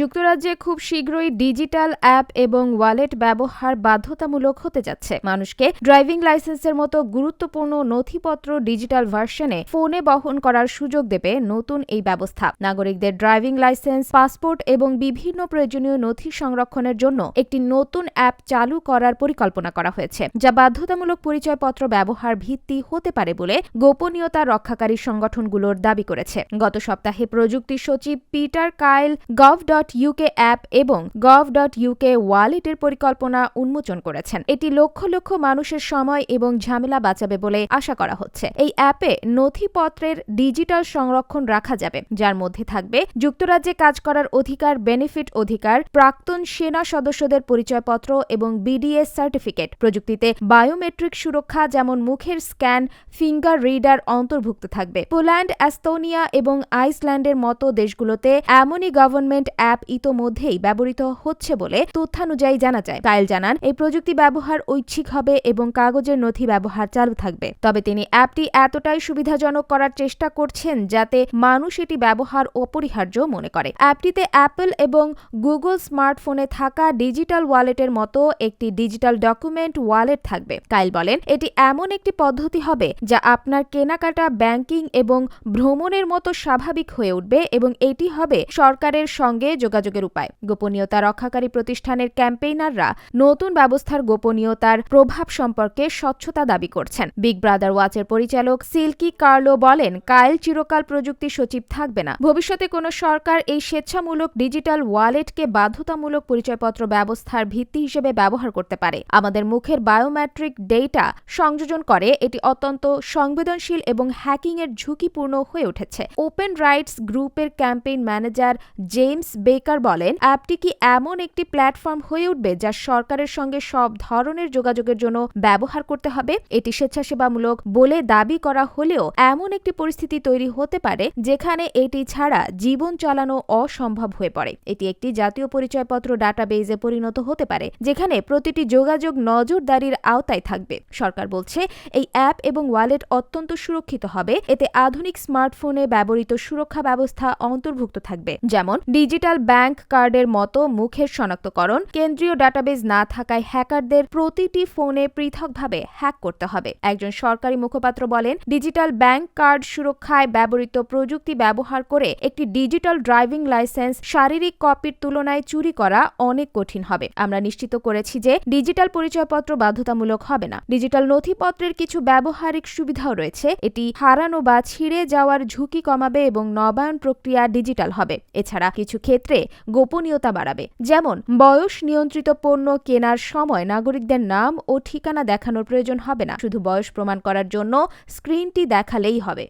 যুক্তরাজ্যে খুব শীঘ্রই ডিজিটাল অ্যাপ এবং ওয়ালেট ব্যবহার বাধ্যতামূলক হতে যাচ্ছে। মানুষকে ড্রাইভিং লাইসেন্সের মতো গুরুত্বপূর্ণ নথিপত্র ডিজিটাল ভার্সনে ফোনে বহন করার সুযোগ দেবে নতুন এই ব্যবস্থা। নাগরিকদের ড্রাইভিং লাইসেন্স, পাসপোর্ট এবং বিভিন্ন প্রয়োজনীয় নথি সংরক্ষণের জন্য একটি নতুন অ্যাপ চালু করার পরিকল্পনা করা হয়েছে, যা বাধ্যতামূলক পরিচয়পত্র ব্যবহার ভিত্তি হতে পারে বলে গোপনীয়তা রক্ষাকারী সংগঠনগুলোর দাবি করেছে। গত সপ্তাহে প্রযুক্তি সচিব Peter Kyle gov UK app এবং গভ ডট ইউকে ওয়ালেটের পরিকল্পনা উন্মোচন করেছেন। এটি লক্ষ লক্ষ মানুষের সময় এবং ঝামেলা বাঁচাবে বলে আশা করা হচ্ছে। এই অ্যাপে নথিপত্রের ডিজিটাল সংরক্ষণ রাখা যাবে, যার মধ্যে থাকবে যুক্তরাজ্যে কাজ করার অধিকার বেনিফিট অধিকার, প্রাক্তন সেনা সদস্যদের পরিচয়পত্র এবং বিডিএস সার্টিফিকেট প্রযুক্তিতে বায়োমেট্রিক সুরক্ষা যেমন মুখের স্ক্যান ফিঙ্গার রিডার অন্তর্ভুক্ত থাকবে। পোল্যান্ড অ্যাস্তোনিয়া এবং আইসল্যান্ডের মতো দেশগুলোতে এমনই গভর্নমেন্ট অ্যাপ ইতোমধ্যেই ব্যবহৃত হচ্ছে বলে তথ্যানুযায়ী জানা যায়। কাইল জানান, এই প্রযুক্তি ব্যবহার ঐচ্ছিক হবে এবং কাগজের নথি ব্যবহার চালু থাকবে। তবে তিনি অ্যাপটি এতটাই সুবিধাজনক করার চেষ্টা করছেন যাতে মানুষ এটি ব্যবহার অপরিহার্য মনে করে। অ্যাপটিতে অ্যাপল এবং গুগল স্মার্টফোনে থাকা ডিজিটাল ওয়ালেটের মতো একটি ডিজিটাল ডকুমেন্ট ওয়ালেট থাকবে। কাইল বলেন, এটি এমন একটি পদ্ধতি হবে যা আপনার কেনাকাটা, ব্যাংকিং এবং ভ্রমণের মতো স্বাভাবিক হয়ে উঠবে এবং এটি হবে সরকারের সঙ্গে যোগাযোগের উপায়। গোপনীয়তা রক্ষাকারী প্রতিষ্ঠানের ক্যাম্পেইনাররা নতুন ব্যবস্থার গোপনীয়তার প্রভাব সম্পর্কে স্বচ্ছতা দাবি করছেন। বিগ ব্রাদার ওয়াচের পরিচালক সিল্কি কার্লো বলেন, কাইল চিরকাল প্রযুক্তি সচিব থাকবে না। ভবিষ্যতে কোনো সরকার এই স্বেচ্ছামূলক ডিজিটাল ওয়ালেটকে বাধ্যতামূলক পরিচয়পত্র ব্যবস্থার ভিত্তি হিসেবে ব্যবহার করতে পারে। আমাদের মুখের বায়োমেট্রিক ডেটা সংযোজন করে, এটি অত্যন্ত সংবেদনশীল এবং হ্যাকিংয়ের ঝুঁকিপূর্ণ হয়ে উঠেছে। ওপেন রাইটস গ্রুপের ক্যাম্পেইন ম্যানেজার জেমস বেকার বলেন, অ্যাপটি কি এমন একটি প্ল্যাটফর্ম হয়ে উঠবে যা সরকারের সঙ্গে সব ধরনের যোগাযোগের জন্য ব্যবহার করতে হবে? এটি স্বেচ্ছাসেবামূলক বলে দাবি করা হলেও এমন একটি পরিস্থিতি তৈরি হতে পারে যেখানে এটি ছাড়া জীবন চালানো অসম্ভব হয়ে পড়ে। এটি একটি জাতীয় পরিচয়পত্র ডাটাবেজে পরিণত হতে পারে, যেখানে প্রতিটি যোগাযোগ নজরদারির আওতায় থাকবে। সরকার বলছে, এই অ্যাপ এবং ওয়ালেট অত্যন্ত সুরক্ষিত হবে। এতে আধুনিক স্মার্টফোনে ব্যবহৃত সুরক্ষা ব্যবস্থা অন্তর্ভুক্ত থাকবে। যেমন, ডিজিটাল ব্যাংক কার্ডের মতো মুখের শনাক্তকরণ কেন্দ্রীয় ডাটাবেজ না থাকায় হ্যাকারদের প্রতিটি ফোনে পৃথকভাবে হ্যাক করতে হবে। একজন সরকারি মুখপাত্র বলেন, ডিজিটাল ব্যাংক কার্ড সুরক্ষায় ব্যবহৃত প্রযুক্তি ব্যবহার করে একটি ডিজিটাল ড্রাইভিং লাইসেন্স শারীরিক কপির তুলনায় চুরি করা অনেক কঠিন হবে। আমরা নিশ্চিত করেছি যে ডিজিটাল পরিচয়পত্র বাধ্যতামূলক হবে না। ডিজিটাল নথিপত্রের কিছু ব্যবহারিক সুবিধাও রয়েছে। এটি হারানো বা ছিঁড়ে যাওয়ার ঝুঁকি কমাবে এবং নবায়ন প্রক্রিয়া ডিজিটাল হবে। এছাড়া কিছু ক্ষেত্রে গোপনীয়তা বাড়াবে। যেমন, বয়স নিয়ন্ত্রিত পণ্য কেনার সময় নাগরিকদের নাম ও ঠিকানা দেখানোর প্রয়োজন হবে না। শুধু বয়স প্রমাণ করার জন্য স্ক্রিনটি দেখালেই হবে।